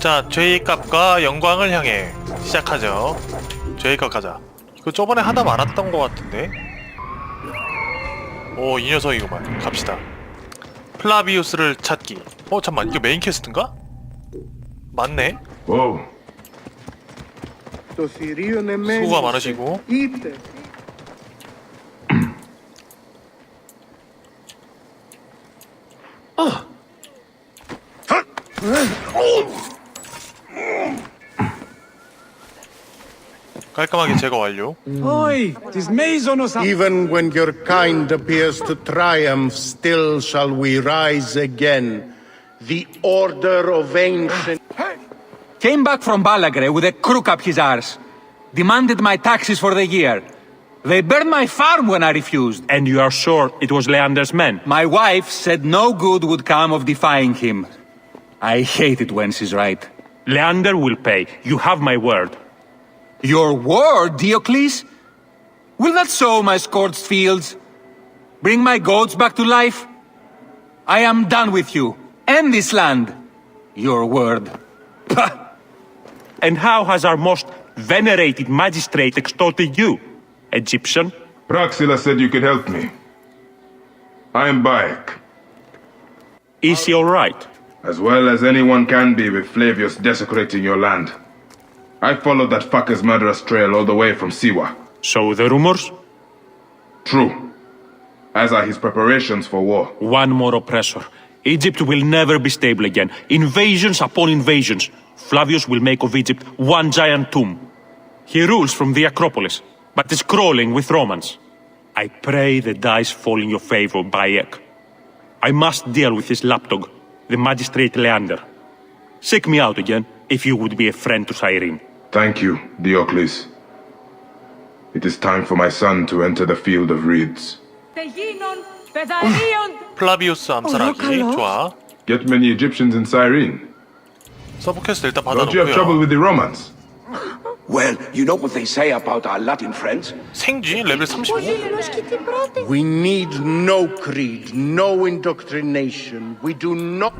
자, 죄의 값과 영광을 향해 시작하죠. 죄의 값 가자. 이거 저번에 하다 말았던 것 같은데? 오, 이 녀석이구만. 갑시다. 플라비우스를 찾기. 어, 잠만. 이거 메인 퀘스트인가? 맞네. 수고가 많으시고. 깔끔하게 제거 완료. Oi, tis Masonos Even when your kind appears to triumph, still shall we rise again. The order of ancient. Came back from Balagre with a crook up his arse. Demanded my taxes for the year. They burned my farm when I refused. And you are sure it was Leander's men? My wife said no good would come of defying him. I hate it when she's right. Leander will pay. You have my word. Your word, Diocles? Will not sow my scorched fields? Bring my goats back to life? I am done with you. And this land. Your word. Pah! And how has our most venerated magistrate extorted you? Egyptian? Praxila said you could help me. I am Bayek, Is he alright? as well as anyone can be with Flavius desecrating your land. I followed that fucker's murderous trail all the way from Siwa. So the rumors? True. As are his preparations for war. One more oppressor. Egypt will never be stable again. Invasions upon invasions. Flavius will make of Egypt one giant tomb. He rules from the Acropolis, but is crawling with Romans. I pray the dice fall in your favor, Bayek. I must deal with this lapdog, the magistrate Leander. Seek me out again, if you would be a friend to Cyrene. Thank you, Diocles. It is time for my son to enter the field of reeds. 플라비우스 암살하기 oh, Get many Egyptians in Cyrene. Don't you have trouble with the Romans? Well, you know what they say about our Latin friends? 생쥐 35. We need no creed, no indoctrination. We do not.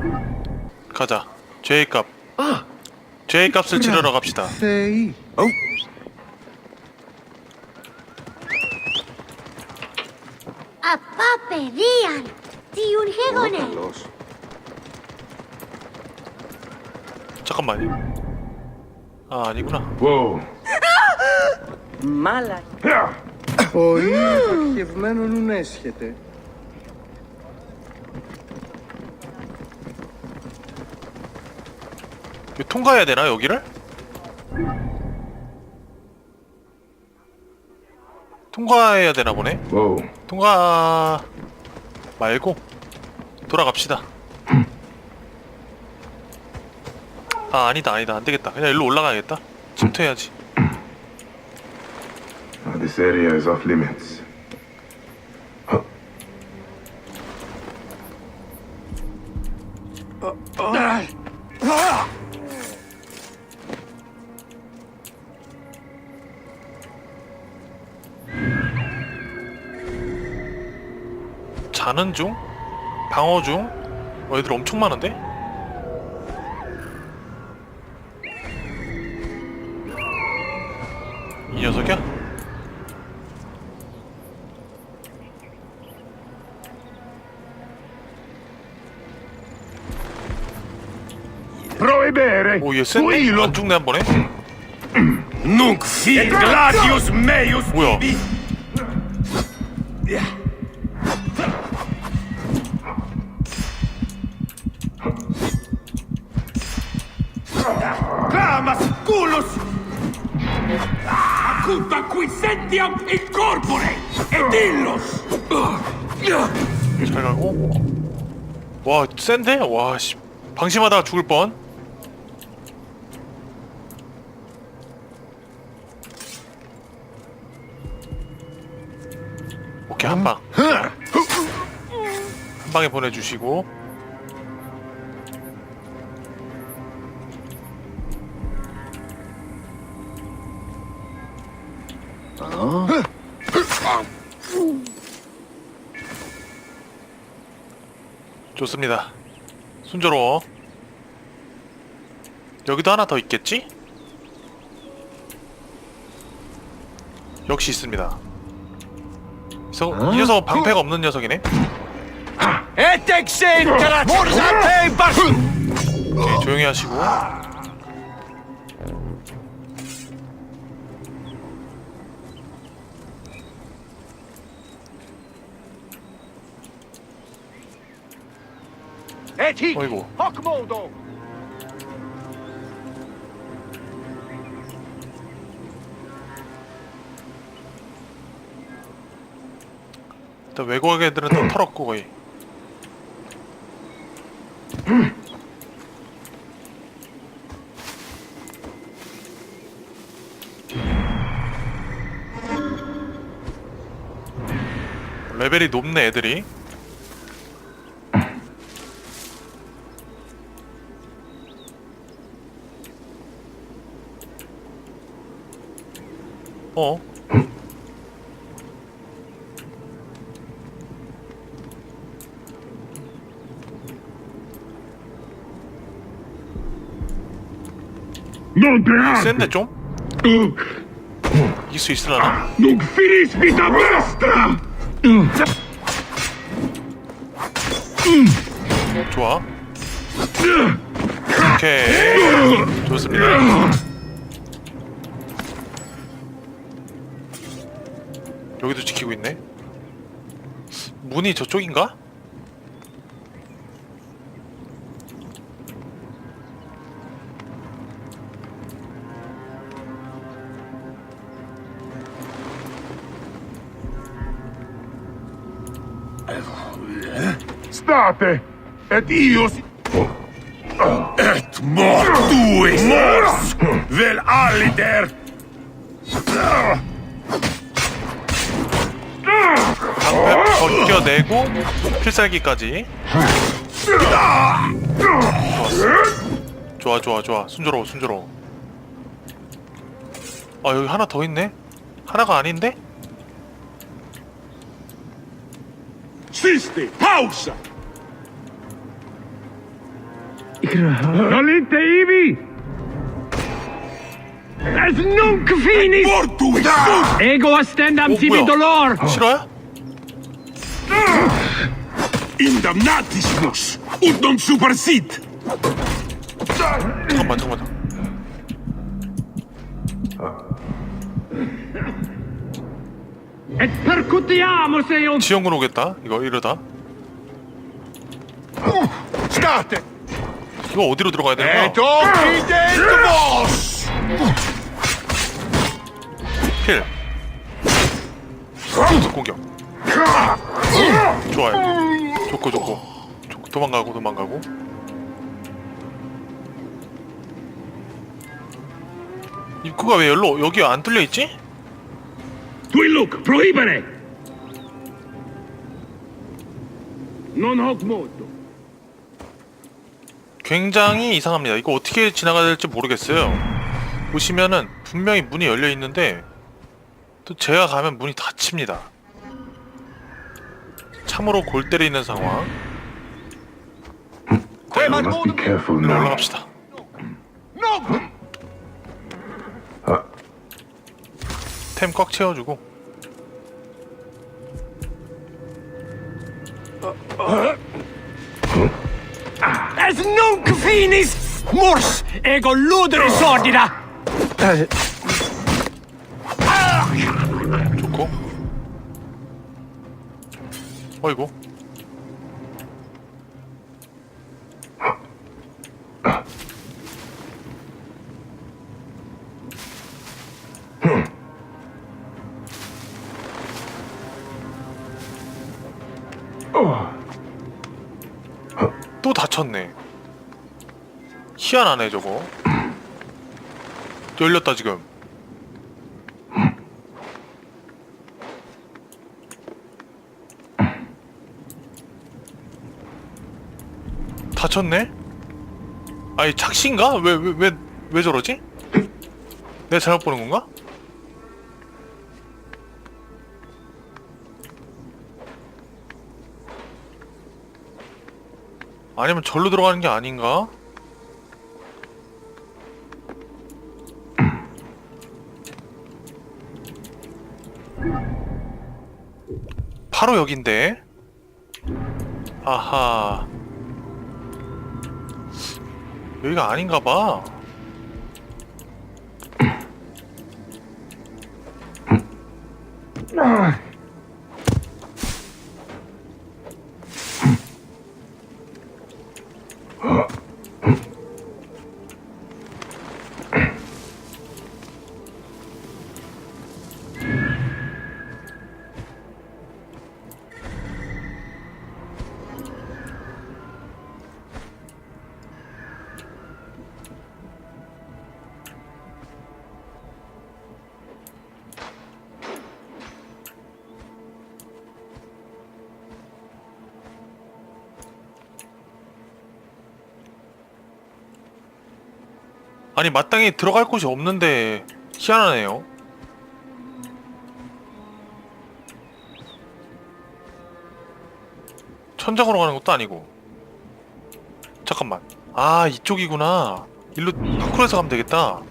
가자. 죄의 값. 죄의 값을 치르러 갑시다. Θεοί. Απά παιδείαν, τι γέγονε. 잠깐만요. 아 아니구나. Whoa. Yeah. Ο ήλιος αρχευμένων ουν 통과해야 되나 여기를? 통과해야 되나 보네. Whoa. 통과 말고 돌아갑시다. 아 아니다 아니다 안 되겠다. 그냥 일로 올라가야겠다. 침투해야지. Ah, This area is off limits. 자는 중? 방어 중? 어, 애들 엄청 많은데? 이 녀석이야? Prohibere! 오, 얘 센데? 안 죽네 한 번에? Nunc 뭐야? Acuta qui sentiam incorpore! Et illos! 잘 가고 와 센데? 와씨 방심하다가 죽을 뻔 오케이 한방 한 방에 보내주시고 좋습니다 순조로워. 여기도 하나 더 있겠지? 역시 있습니다. 저, 이 녀석은 방패가 없는 녀석이네? 오케이, 조용히 하시고. 어이구. 일단 외국 애들은 다 털었고 거의. 레벨이 높네 애들이. 어? 센데 좀? 이길 수 있으려나? Finis vita! 좋아. 오케이. 좋습니다. 여기도 지키고 있네. 문이 저쪽인가? State! Et io... si- Et mortuis! Mors! Vel alliter! 방패 벗겨내고 필살기까지. 좋았어. 좋아 좋아 좋아. 순조로워 순조로워. 아 여기 하나 더 있네. 하나가 아닌데? Sisti! Pausa! Olite ivi! Es nunc finis! Ego astendam 어, tibi dolor. 실화야? Indamnatissimus! Ut non supersit! 잠깐만 잠깐만. Et percutiamus eum. 지원군 오겠다. 이거 이러다. State! 이거 어디로 들어가야 되는 거야? Et occident vos! 필. 공격. 좋아요. 좋고 좋고. 좋고 도망가고 도망가고. 입구가 왜 열로 여기 안 뚫려 있지? Tui luc, prohibere! Non hoc modo. 굉장히 이상합니다. 이거 어떻게 지나가야 될지 모르겠어요. 보시면은 분명히 문이 열려 있는데 또 제가 가면 문이 닫힙니다. 참으로 골 때리는 상황. I must be careful now. 올라갑시다. 템꽉 채워주고 Es nunc finis. Mors ego luderis ordina. 어이구. 또 닫혔네. 희한하네 저거. 열렸다 지금 다쳤네? 아니 착시인가? 왜왜 왜 왜 저러지? 내가 잘못 보는 건가? 아니면 절로 들어가는 게 아닌가? 바로 여긴데. 아하. 여기가 아닌가 봐. 아니 마땅히 들어갈 곳이 없는데 희한하네요. 천장으로 가는 것도 아니고. 잠깐만. 아 이쪽이구나. 일로 파쿠르에서 가면 되겠다.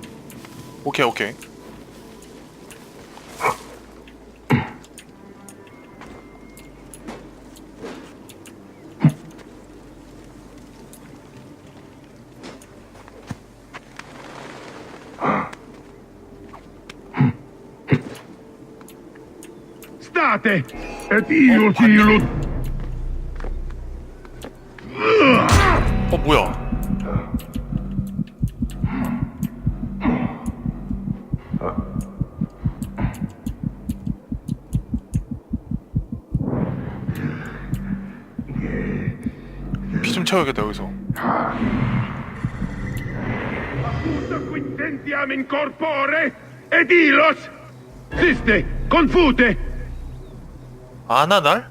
오케이 오케이. State! Et io silu! 어 뭐야? 피 좀 채워야겠다 여기서. Quintentiam in corpore! Et ilos! Siste! Confute! 아나 날?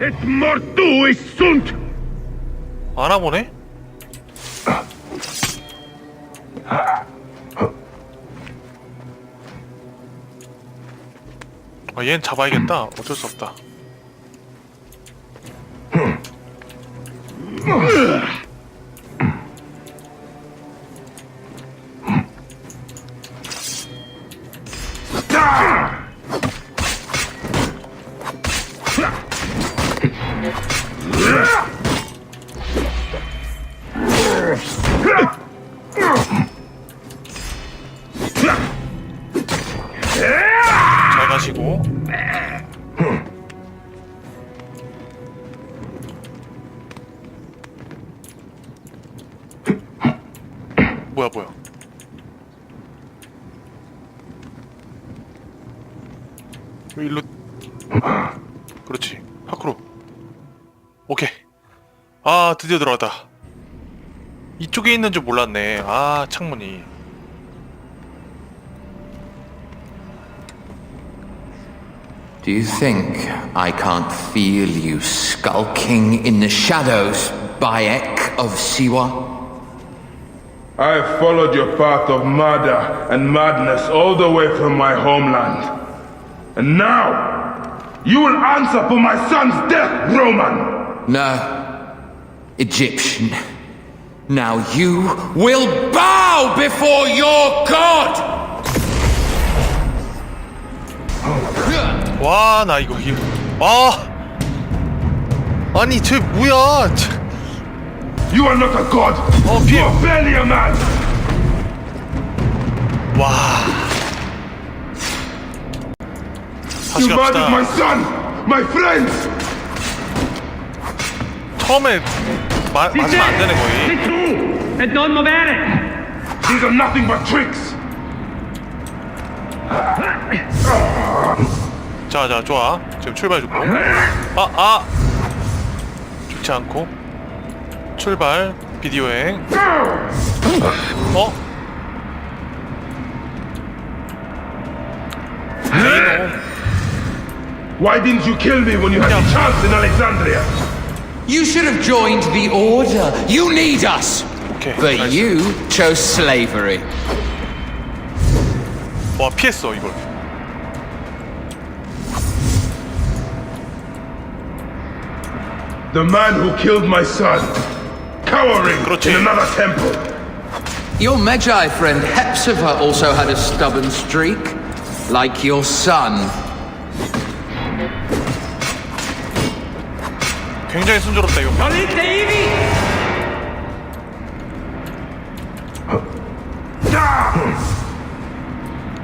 Et mortuis sunt! 아나 보네? 아, 얘는 잡아야겠다. 어쩔 수 없다. 잘 드디어 들어왔다. 이쪽에 있는 줄 몰랐네. 아 창문이. Do you think I can't feel you skulking in the shadows, Bayek of Siwa? I have followed your path of murder and madness all the way from my homeland. And now, you will answer for my son's death, Roman! No. Egyptian. Now you will bow before your god! 와 나 이거 이거 아 아니 쟤 뭐야 쟤, You are not a god! 어 You 피해 are barely a man! 와 다시 You murdered my 갑시다 son! My friends! 처음에 마, 맞으면 안 되네 거의 Sei tu! E non muovere! These are nothing but tricks! 자 자 좋아 지금 출발 좋고 아 아 좋지 않고 출발 비디오행 어? Why didn't you kill me when you had the chance in Alexandria? You should have joined the Order. You need us! 오케이. But 나이스. you chose slavery. 와 피했어 이걸. The man who killed my son, cowering 그렇지. in another temple. Your Magi friend Hepzibah also had a stubborn streak, like your son. 굉장히 순조롭다 이거.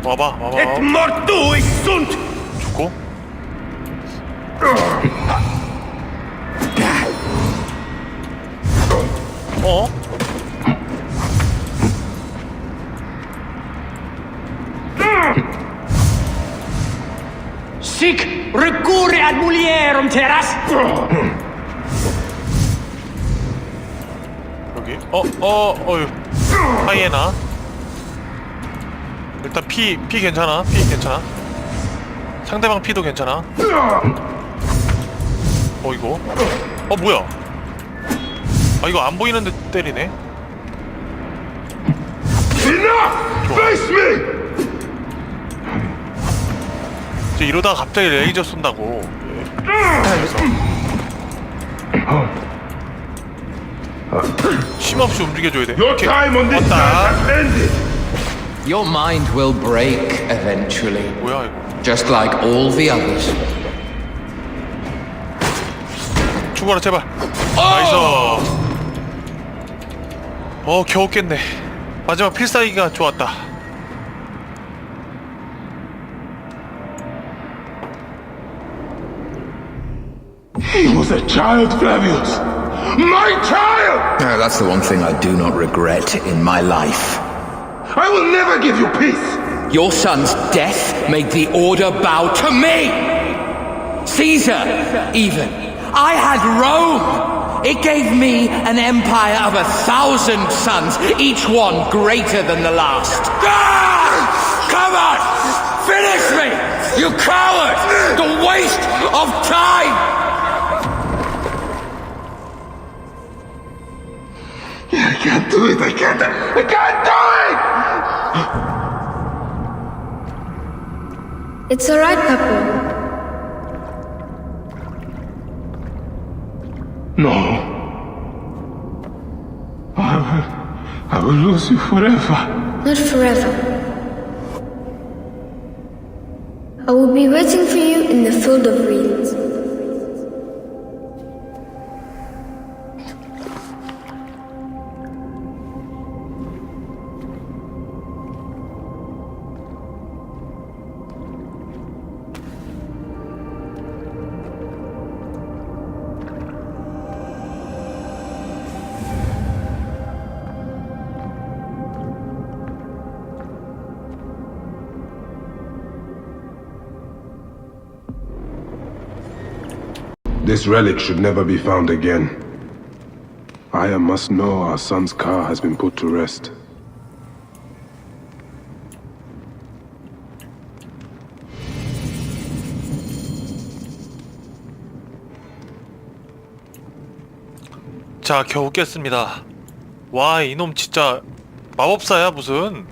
와봐 와봐. Et 와봐. mortui sunt! 죽고. 어? Sic recurre ad mulierum terras! 어, 어, 어휴. 하이에나? 일단 피, 피 괜찮아? 피 괜찮아? 상대방 피도 괜찮아? 어 이거? 어 뭐야? 아 이거 안 보이는데 때리네! 이제 이러다가 갑자기 레이저 쏜다고. 그래서 쉼없이 움직여줘야 돼 Your time on this 왔다. land has ended! Your mind will break eventually, 뭐야 이거 just like all the others. 죽어라 제발 나이스 어 겨우 깼네 마지막 필살기가 좋았다 He was a child, Flavius! My child! That's the one thing I do not regret in my life. I will never give you peace! Your son's death made the Order bow to me! Caesar, even. I had Rome! It gave me an empire of a thousand sons, each one greater than the last. Ah! Come on! Finish me! You coward! The waste of time! Can't do it, I can't, I can't do it! It's alright, Papa. No. I will, I will lose you forever. Not forever. I will be waiting for you in the field of reeds. This relic should never be found again. Aya must know our son's car has been put to rest. 자 겨우 깼습니다 와 이놈 진짜 마법사야 무슨